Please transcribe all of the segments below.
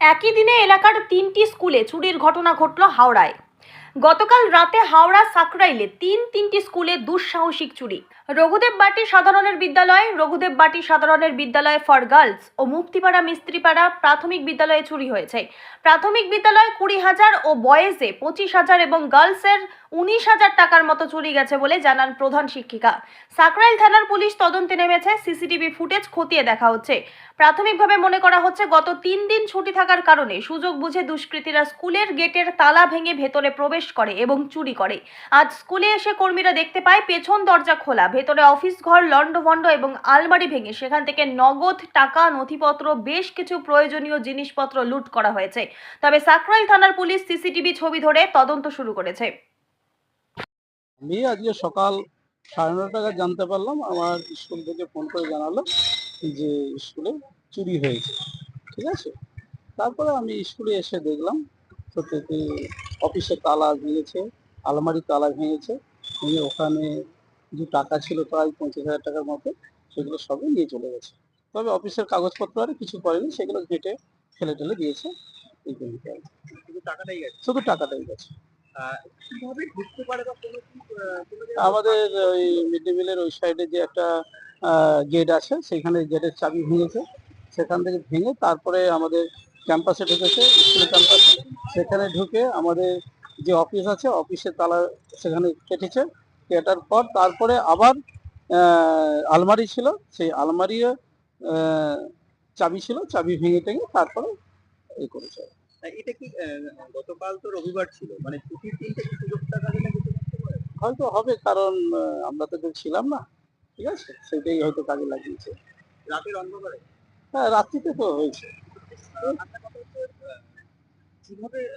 একই দিনে এলাকার তিনটি স্কুলে চুরির ঘটনা ঘটল হাওড়ায়। গতকাল রাতে হাওড়া সাকরাইলে তিন তিনটি স্কুলে দুঃসাহসিক চুরি। রঘুদেব বাটি সাধারণের বিদ্যালয়, রঘুদেব বাটি সাধারণের বিদ্যালয় ফর গার্লস ও মুক্তিপাড়া, মিস্ত্রিপাড়া প্রাথমিক বিদ্যালয়ে চুরি হয়েছে। প্রাথমিক বিদ্যালয় কুড়ি হাজার ও বয়েজে পঁচিশ হাজার এবং গার্লসের উনিশ হাজার টাকার মতো চুরি গেছে বলে জানান প্রধান শিক্ষিকা। সাকরাইল থানার পুলিশ তদন্তে নেমেছে, সিসিটিভি ফুটেজ খতিয়ে দেখা হচ্ছে। প্রাথমিকভাবে মনে করা হচ্ছে, গত তিন দিন ছুটি থাকার কারণে সুযোগ বুঝে দুষ্কৃতীরা স্কুলের গেটের তালা ভেঙে ভেতরে প্রবেশ করে এবং চুরি করে। আজ স্কুলে এসে কর্মীরা দেখতে পায়, পেছন দরজা খোলা ভেতরে অফিস ঘর, লণ্ডভণ্ড এবং আলমারি ভেঙে সেখান থেকে নগদ টাকা, নথিপত্র, বেশ কিছু প্রয়োজনীয় জিনিসপত্র লুট করা হয়েছে। তবে সাকরাইল থানার পুলিশ সিসিটিভি ছবি ধরে তদন্ত শুরু করেছে। আমি আজকে সকাল সাড়ে নটা টাকা জানতে পারলাম, আমার স্কুল থেকে ফোন করে জানালো যে স্কুলে চুরি হয়েছে, ঠিক আছে? তারপরে আমি স্কুলে এসে দেখলাম অফিসের তালা ভেঙেছে, আলমারি তালা ভেঙেছে ভেঙে ওখানে যে টাকা ছিল প্রায় পঞ্চাশ হাজার টাকার মতো সেগুলো সবই নিয়ে চলে গেছে। তবে অফিসের কাগজপত্র আর কিছু করেনি সেগুলো ঘেটে ফেলে টেলে দিয়েছে এই কি। শুধু টাকাটাই গেছে? শুধু টাকাটাই গেছে। আমাদের ওই মিড ডে মিলের ওই সাইডে যে একটা গেট আছে সেখানে গেটের চাবি ভেঙেছে। সেখান থেকে ভেঙে তারপরে আমাদের ক্যাম্পাসে ঢুকেছে স্কুল ক্যাম্পাসে। সেখানে ঢুকে আমাদের যে অফিস আছে অফিসের তালা সেখানে কেটেছে। কেটার পর তারপরে আবার আলমারি ছিল। সেই আলমারি চাবি ছিল। চাবি ভেঙে টেঙে তারপরে এই করেছে। এটা কি গতকাল তো রবিবার ছিল। মানে ছুটির দিনটা কি সুযোগ টাকা দিলে কিছু করতে পারে? হয়তো হবে কারণ আমরা তো ছিলাম না ঠিক আছে? সেটাই হয়তো কাজে লাগিয়েছে। রাতের অন্ধকারে? হ্যাঁ রাত্রিতে তো হয়েছে আপনার কথা হচ্ছে, আহ, কীভাবে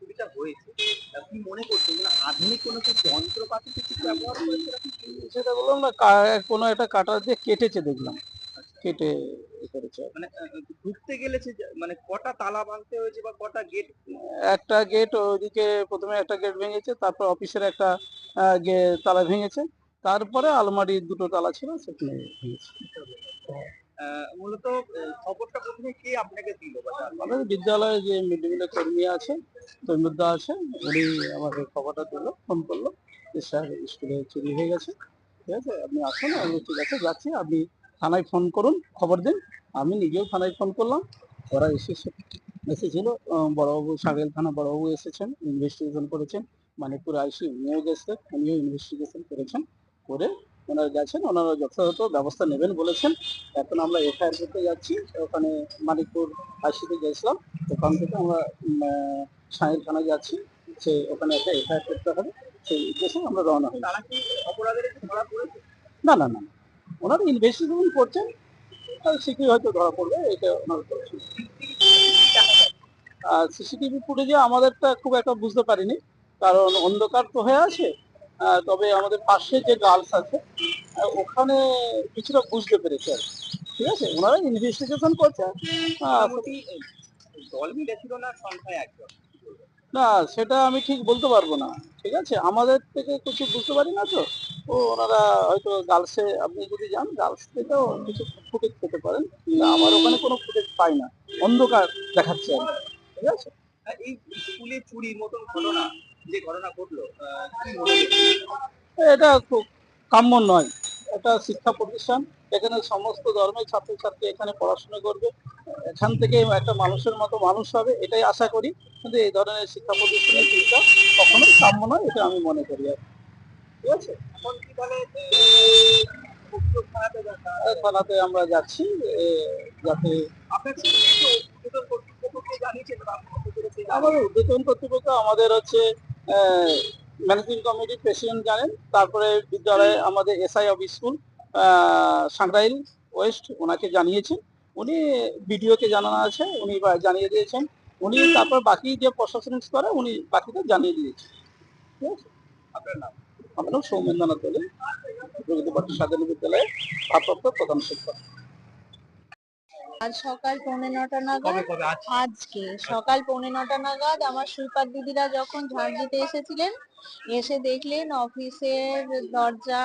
চুরিটা হয়েছে? আপনি মনে করছেন মানে আধুনিক কোনো কি যন্ত্রপাতি কিছু ব্যবহার করেছে? সেটা বললাম না কোনো একটা কাটার দিয়ে কেটেছে দেখলাম। কেটে করেছে। মানে ঢুকতে গেলে যে- মানে কটা তালা ভাঙতে হয়েছে বা কটা গেট? একটা গেট ওইদিকে প্রথমে একটা গেট ভেঙেছে তারপর অফিসের একটা গে- তালা ভেঙেছে। তারপরে আলমারির দুটো তালা ছিল সেখানে ভেঙেছে। মূলত খবরটা প্রথমে কে আপনাকে দিল আমাদের বিদ্যালয়ে যে মিড ডে মিলের কর্মী আছে তৈমুদ্দা আছে উনি আমাকে খবরটা দিল ফোন করল যে স্যার স্কুলে চুরি হয়ে গেছে। ঠিক আছে? আপনি আসুন আমি ঠিক আছে যাচ্ছি। আপনি থানায় ফোন করুন খবর দিন। আমি নিজেও থানায় ফোন করলাম। ওরা এসেছে এসেছিল। বড়বাবু সাগেল থানা বড়বাবু এসেছেন ইনভেস্টিগেশন করেছেন। মানিকপুর আইসি উনিও গেছে উনিও ইনভেস্টিগেশন করেছেন। করে ওনারা গেছেন ওনারা যথাযথ ব্যবস্থা নেবেন বলেছেন। এখন আমরা এফআইআর করতে যাচ্ছি ওখানে মানিকপুর আইসিতে গেছিলাম ওখান থেকে আমরা সাহেব থানায় যাচ্ছি সে ওখানে একটা এফআইআর করতে হবে সেই উদ্দেশ্যে আমরা রওনা হই না না না। ওনারা ইনভেস্টিগেশন করছেন শীঘ্রই হয়তো ধরা পড়বে এটা ওনারা করছেন আর সিসিটিভি ফুটেজে আমাদেরটা খুব একটা বুঝতে পারিনি কারণ অন্ধকার তো হয়ে আছে তবে আমাদের পাশে যে গার্লস আছে ওখানে কিছুটা বুঝতে পেরেছে আর। ঠিক আছে? ওনারা ইনভেস্টিগেশন করছে। দল মিলেছিল না সংখ্যায় একজন? না সেটা আমি ঠিক বলতে পারব না। ঠিক আছে? আমাদের থেকে কিছু বুঝতে পারি না তো। ও ওনারা হয়তো গার্লসে আপনি যদি যান গার্লস থেকেও কিছু ফুটেজ পেতে পারেন। আমার ওখানে কোনো ফুটেজ পাই না। অন্ধকার দেখাচ্ছে। ঠিক আছে? এই স্কুলে চুরির মতন ঘটনা যে ঘটনা ঘটলো? এটা খুব কাম্য নয়। এটা শিক্ষা প্রতিষ্ঠান এখানে সমস্ত ধর্মের ছাত্রছাত্রী এখানে পড়াশোনা করবে। এখান থেকে একটা মানুষের মতো মানুষ হবে এটাই আশা করি। কিন্তু এই ধরনের শিক্ষা প্রতিষ্ঠানের চিন্তা কখনোই কাম্য নয় এটা আমি মনে করি আর ঠিক আছে? এখন কি তাহলে থানাতে আমরা যাচ্ছি যাতে আমাদের উদ্বোধন কর্তৃপক্ষ আমাদের হচ্ছে ম্যানেজিং কমিটির প্রেসিডেন্ট জানেন, তারপরে বিদ্যালয়ে আমাদের SI of school Sangrail west ওনাকে জানিয়েছেন। উনি বিডিওকে জানানো আছে, উনি জানিয়ে দিয়েছেন। উনি তারপর বাকি যে প্রশাসনিক স্তরে উনি বাকিটা জানিয়ে দিয়েছেন। ঠিক আছে? আপনার নাম? আমার নাম সৌমেন্দ্রনাথ দলে প্রগতিপত্র সাধারণ বিদ্যালয়ে ভারপ্রাপ্ত প্রধান শিক্ষক। আজ সকাল পৌনে নটা নাগাদ আজকে। সকাল পৌনে নটা নাগাদ আমার সুইপার দিদিরা যখন ঝাড় দিতে এসেছিলেন এসে দেখলেন অফিসের দরজা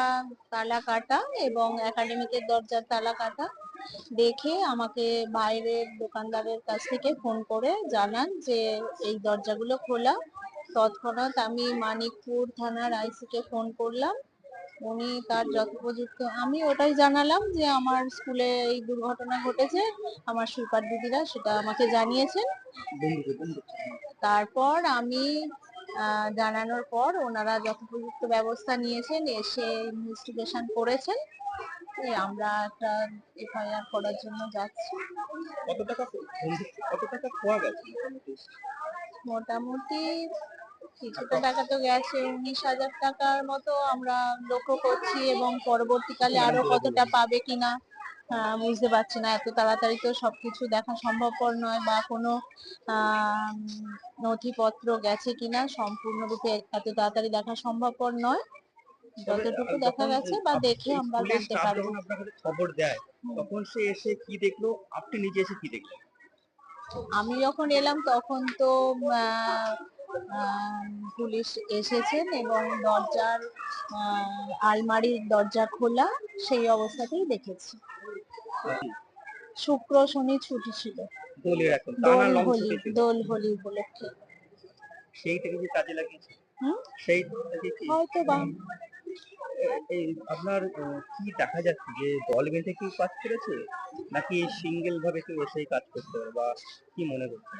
তালা কাটা এবং একাডেমিকের দরজার তালা কাটা। দেখে আমাকে বাইরের দোকানদারের কাছ থেকে ফোন করে জানান যে এই দরজাগুলো খোলা। তৎক্ষণাৎ আমি মানিকপুর থানার আইসিকে ফোন করলাম। উনি তার যথোপযুক্ত আমি ওটাই জানালাম যে আমার স্কুলে এই দুর্ঘটনা ঘটেছে আমার সুপার দিদিরা সেটা আমাকে জানিয়েছেন। তারপর আমি জানানোর পর ওনারা যথোপযুক্ত ব্যবস্থা নিয়েছেন এসে ইনভেস্টিগেশন করেছেন। আমরা একটা এফআইআর করার জন্য যাচ্ছি। কত টাকা কত টাকা খোয়া গেছে? মোটামুটি কিছুটা টাকা তো গেছে উনিশ হাজার টাকার মতো আমরা লক্ষ্য করছি এবং পরবর্তীকালে আরও কতটা পাবে কিনা বুঝতে পারছি না। এত তাড়াতাড়ি তো সবকিছু দেখা সম্ভবপর নয় বা কোনো নথিপত্র গেছে কিনা সম্পূর্ণরূপে এত তাড়াতাড়ি দেখা সম্ভবপর নয়। যতটুকু দেখা গেছে বা দেখে আমরা জানতে পারব। খবর দেয় তখন সে এসে কি দেখল? আপনি নিজে এসে কি দেখলেন? আমি যখন এলাম তখন তো পুলিশ এসেছেন এবং দরজার আলমারির দরজা খোলা সেই অবস্থাতেই দেখেছি। শুক্র শনি ছুটি ছিল। দোল হোলি দোল হোলি উপলক্ষে। সেইটাকে কাজে লাগিয়েছে? হয়তো বা এই আপনার কি দেখা যাচ্ছে যে দল বেঁধে কেউ কাজ করেছে? নাকি সিঙ্গেল ভাবে কেউ এসেই কাজ করতে পারে বা কি মনে করছে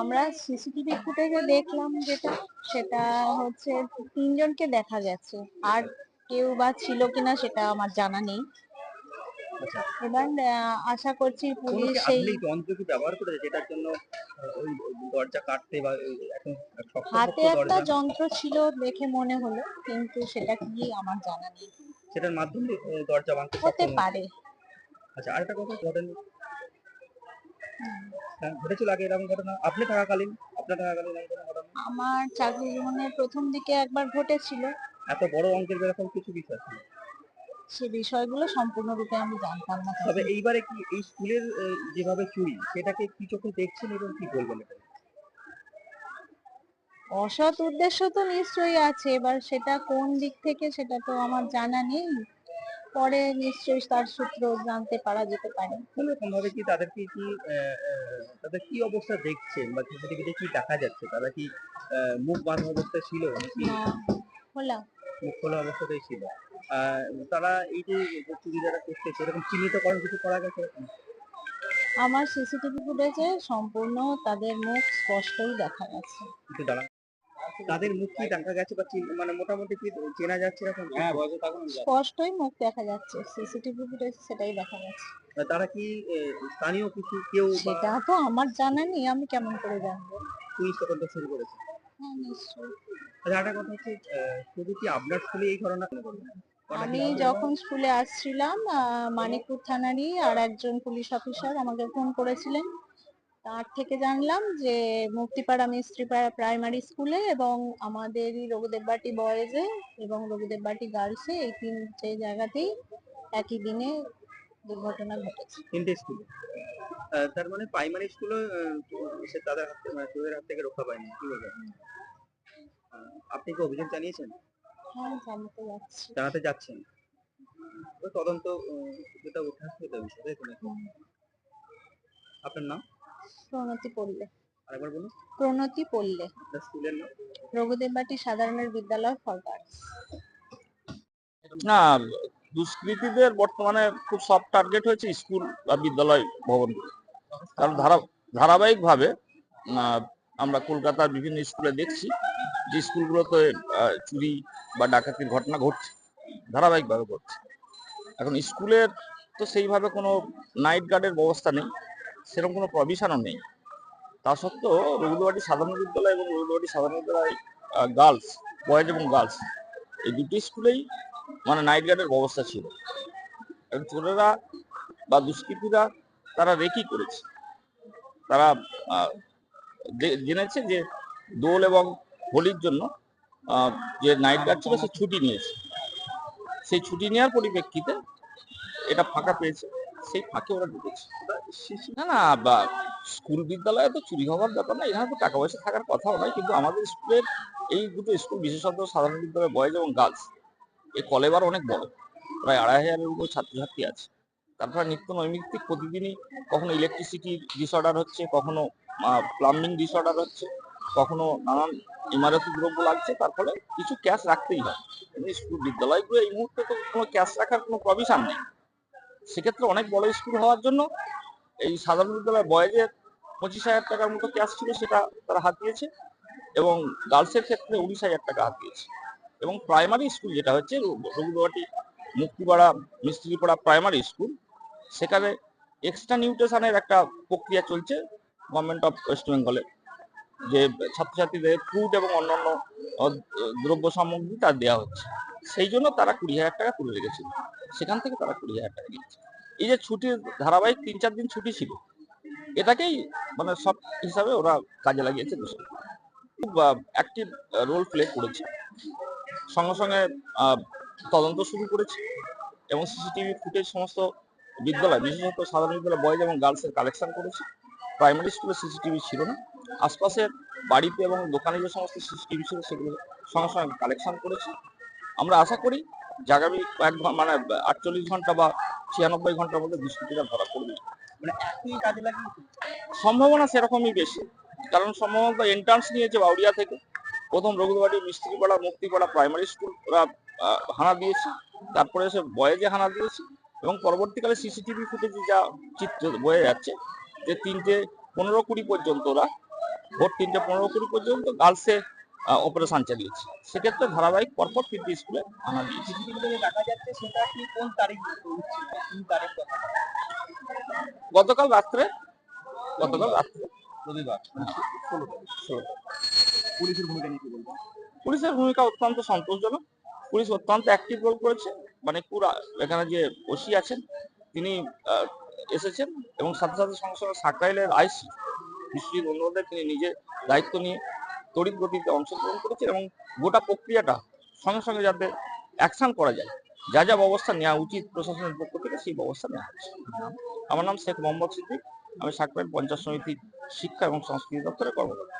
আমরা সিসিটিভি ফুটেজে দেখলাম যেটা, সেটা হচ্ছে তিনজনকে দেখা গেছে। আর কেউ বা ছিল কিনা সেটা আমার জানা নেই। এবার আহ, আশা করছি পুলিশ সেই যন্ত্র কি ব্যবহার করেছে যেটার জন্য দরজা কাটতে বা হাতে একটা যন্ত্র ছিল দেখে মনে হলো কিন্তু সেটা কি আমার জানা নেই। সেটার মাধ্যমে দরজা ভাঙতে হতে পারে। আচ্ছা আরেকটা কথা ঘটেনি। হ্যাঁ ঘটেছিল আগে এরকম ঘটনা? আপনি থাকাকালীন আপনার থাকাকালীন আমার চাকরি জীবনের প্রথম দিকে একবার ঘটেছিল। এত বড় অঙ্কের এরকম কিছু বিষয় ছিল সে বিষয়গুলো সম্পূর্ণরূপে আমি জানতাম না তবে এইবারে কি এই স্কুলের যেভাবে চুরি সেটাকে কি চোখে দেখছেন এবং কি বলবেন অসৎ উদ্দেশ্য তো নিশ্চয়ই আছে এবার সেটা কোন দিক থেকে সেটা তো আমার জানা নেই। পরে নিশ্চয়ই তার সূত্র জানতে পারা যেতে পারে। কোনোরকম ভাবে কি তাদেরকে কি তাদের কি অবস্থা দেখছেন বা সিসিটিভিতে কি দেখা যাচ্ছে? তারা কি মুখ বাঁধা অবস্থায় ছিল নাকি না খোলা। মুখ খোলা অবস্থাতেই ছিল? তারা এই যে চুরি যারা করতেছে এরকম চিহ্নিতকরণ কিছু করা গেছে আমার সিসিটিভি ফুটেজে সম্পূর্ণ তাদের মুখ স্পষ্টই দেখা গেছে। তাদের মুখ কি দেখা গেছে বা মানে মোটামুটি কি চেনা যাচ্ছে এরকম? হ্যাঁ বয়সে থাকুন স্পষ্টই মুখ দেখা যাচ্ছে। সিসিটিভি ফুটেজ সেটাই দেখা যাচ্ছে তারা কি আহ, স্থানীয় কিছু কেউ সেটা তো আমার জানা নেই আমি কেমন করে জানব? পুলিশ তদন্ত শুরু করেছে। হ্যাঁ নিশ্চয়ই। আচ্ছা একটা কথা হচ্ছে শুধু কি আপনার স্কুলে এই ঘটনা আমি যখন স্কুলে আসছিলাম মানিকপুর থানারই আর একজন পুলিশ অফিসার আমাকে ফোন করেছিলেন। তার থেকে জানলাম যে মুক্তিপাড়া মিস্ত্রি প্রাইমারি স্কুলে এবং আমাদেরই রঘুদেববাটি বয়েজে এবং রঘুদেববাটি গার্লসে এই তিনটে জায়গাতেই একই দিনে দুর্ঘটনা ঘটেছে। তিনটে স্কুলে তার মানে প্রাইমারি স্কুলে সে তাদের হাত থেকে মানে চোরের হাত থেকে রক্ষা পায়নি কি বলবেন? আপনি কি অভিযোগ জানিয়েছেন? জানতে জানাতে যাচ্ছেন? তদন্ত যেটা উঠে আসবে তো বিষয় তাই তো নাকি? আপনার নাম? প্রণতি পড়লে আরেকবার বলুন। প্রণতি পড়লে আপনার স্কুলের নাম? রঘুদেববাটি সাধারণের বিদ্যালয় ফর গার্লস না দুষ্কৃতীদের বর্তমানে খুব সফট টার্গেট হয়েছে স্কুল বা বিদ্যালয় ভবন। কারণ ধারা ধারাবাহিকভাবে আহ, আমরা কলকাতার বিভিন্ন স্কুলে দেখছি। যে স্কুলগুলোতে চুরি বা ডাকাতির ঘটনা ঘটছে, ধারাবাহিকভাবে ঘটছে। এখন স্কুলের তো সেইভাবে কোনো নাইট গার্ডের ব্যবস্থা নেই, সেরকম কোনো প্রভিশনও নেই। তা সত্ত্বেও রঘুদবাটি সাধারণ বিদ্যালয় এবং রঘুদবাটি সাধারণ বিদ্যালয় গার্লস, বয়েজ এবং গার্লস, এই দুটি স্কুলেই মানে নাইট গার্ডের ব্যবস্থা ছিল। চোরেরা বা দুষ্কৃতীরা তারা রেকি করেছে। তারা জেনেছে যে দোল এবং হোলির জন্য যে নাইট গার্ড ছিল সে ছুটি নিয়েছে। সেই ছুটি নেওয়ার পরিপ্রেক্ষিতে এটা ফাঁকা পেয়েছে, সেই ফাঁকে ওরা ঢুকেছে। না না, বা স্কুল বিদ্যালয়ে তো চুরি হওয়ার ব্যাপার না, এখানে তো টাকা পয়সা থাকার কথাও নয়, কিন্তু আমাদের স্কুলের এই দুটো স্কুল বিশেষত সাধারণ বিদ্যালয় বয়েজ এবং গার্লস এই কলেবার অনেক বড়, প্রায় আড়াই হাজারের উপর ছাত্রছাত্রী আছে। তারপরে নিত্য নৈমিত্তিক প্রতিদিনই কখনো ইলেকট্রিসিটি ডিসঅর্ডার হচ্ছে, কখনো প্লাম্বিং ডিসঅর্ডার হচ্ছে, কখনো নানান ইমারতি দ্রব্য লাগছে, তার ফলে কিছু ক্যাশ রাখতেই হয়। স্কুল বিদ্যালয়গুলো এই মুহূর্তে তো কোনো ক্যাশ রাখার কোনো প্রভিশন নেই। সেক্ষেত্রে অনেক বড় স্কুল হওয়ার জন্য এই সাধারণ বিদ্যালয় বয়েজের পঁচিশ হাজার টাকার মতো ক্যাশ ছিল, সেটা তারা হাত দিয়েছে এবং গার্লসের ক্ষেত্রে উনিশ হাজার টাকা হাত দিয়েছে এবং প্রাইমারি স্কুল যেটা হচ্ছে রঘুদুয়াটি মুক্তিপাড়া মিস্ত্রিপাড়া প্রাইমারি স্কুল সেখানে এক্সট্রা নিউট্রিশনের একটা প্রক্রিয়া চলছে গভর্নমেন্ট অফ ওয়েস্ট বেঙ্গলে যে ছাত্রছাত্রীদের ফ্রুট এবং অন্যান্য দ্রব্য সামগ্রী তার দেওয়া হচ্ছে। সেই জন্য তারা কুড়ি হাজার টাকা তুলে রেখেছিল। সেখান থেকে তারা কুড়ি হাজার টাকা নিয়েছে। এই যে ছুটির ধারাবাহিক তিন চার দিন ছুটি ছিল, এটাকেই মানে সব হিসাবে ওরা কাজে লাগিয়েছে দোষী খুব অ্যাক্টিভ রোল প্লে করেছে। সঙ্গে সঙ্গে তদন্ত শুরু করেছে এবং সিসিটিভি ফুটেজ সমস্ত বিদ্যালয়, বিশেষত সাধারণ বিদ্যালয় বয়েজ এবং গার্লসের কালেকশন করেছে। প্রাইমারি স্কুলে সিসিটিভি ছিল না। আশপাশের বাড়িতে এবং দোকানে যে সমস্ত সিসিটিভি ছিল সেগুলো সঙ্গে সঙ্গে কালেকশন করেছি। আমরা আশা করি আগামী কয়েক মানে আটচল্লিশ ঘণ্টা বা ছিয়ানব্বই ঘণ্টার মধ্যে দুষ্কৃতীরা ধরা পড়বে। মানে সম্ভাবনা সেরকমই বেশি। কারণ সম্ভবত এন্ট্রান্স নিয়েছে বাউরিয়া থেকে। প্রথম রঘুবাড়ি মিস্ত্রিপাড়া, মুক্তিপাড়া প্রাইমারি স্কুল ওরা হানা দিয়েছে। তারপরে এসে বয়েজে হানা দিয়েছে এবং পরবর্তীকালে সিসিটিভি ফুটেজে যা চিত্র বয়ে যাচ্ছে, যে তিনটে পনেরো কুড়ি পর্যন্ত ওরা ভোর তিনটে পনেরো কুড়ি পর্যন্ত গার্লসে অপারেশন চালিয়েছে। সেক্ষেত্রে ধারাবাহিক পরপর তিনটে স্কুলে হানা দিয়েছে। গতকাল রাত্রে গতকাল রাত্রে। রবিবার মানে। পুলিশের ভূমিকা নিয়ে কি বলবেন পুলিশের ভূমিকা অত্যন্ত সন্তোষজনক। পুলিশ অত্যন্ত অ্যাক্টিভ রোল করেছে। মানে পুরা এখানে যে ওসি আছেন তিনি এসেছেন এবং সাথে সাথে সঙ্গে সঙ্গে সাকরাইলের আইসি বিশ্বজিৎ উন্নয়নে তিনি নিজে দায়িত্ব নিয়ে তড়িৎ গতিতে অংশগ্রহণ করেছেন এবং গোটা প্রক্রিয়াটা সঙ্গে সঙ্গে যাতে অ্যাকশান করা যায়। যা যা ব্যবস্থা নেওয়া উচিত প্রশাসনের পক্ষ থেকে সেই ব্যবস্থা নেওয়া হচ্ছে। আমার নাম শেখ মোহাম্মদ সিদ্দিক, আমি সাকরাইল পঞ্চায়েত সমিতির শিক্ষা এবং সংস্কৃতি দপ্তরের কর্মকর্তা।